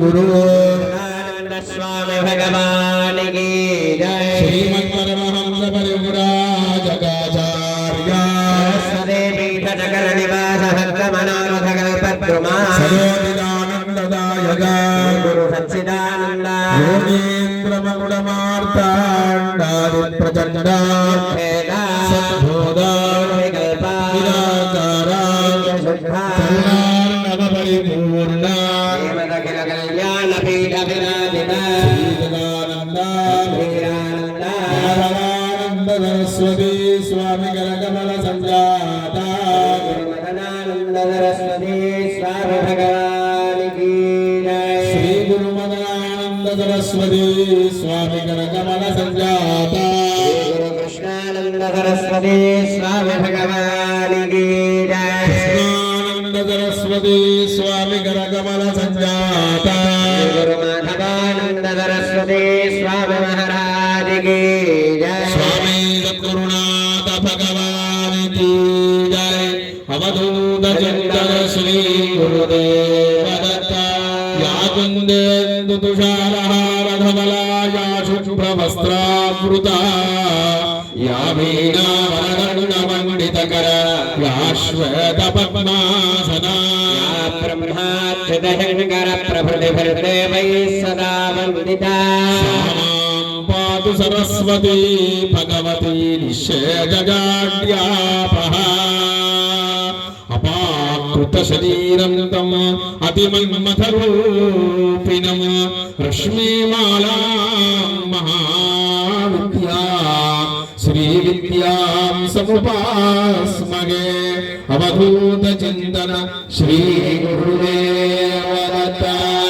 గురు స్వామి భగవానికి సదే పీఠ చకర నివాస భక్త మనోరథ కల్పద్రుమా సదోదిదానందదాయక గురు సచ్చిదానంద యోగీంద్రమగుడమార్తాండాది ప్రచండ విరాజిత సరస్వతి స్వామి కమల సంజాత మదనానంద సరస్వతి స్వామి భగవానికి శ్రీ గురు మదనానంద సరస్వతి స్వామి కమల సంజాత గురు కృష్ణానంద సరస్వతి స్వామి భగవానికి సరస్వతి స్వామి సంజాత సరస్వతి స్వామి మహారాజకి జయ స్వామి సద్గురునాథ భగవానికి జయ అవధూత చింతన శ్రీ గురుదేవ దత్త యా కుందేందు తుషారహారధవలాయా శుభ్రవస్త్రావృత యా వీణావరణమండితకర सकरा याश्वेतपद्मासना। या ब्रह्माक्षदशङ्कर प्रभृतिभिर्देवैः सदा वन्दिता। पातु सरस्वती भगवती निःशेजगाड्यापः अपाकृतशरीरं तम् महा శ్రీ విద్యాం సముపాస్మగే అవధూత చింతన శ్రీ గురుదేవ దత్త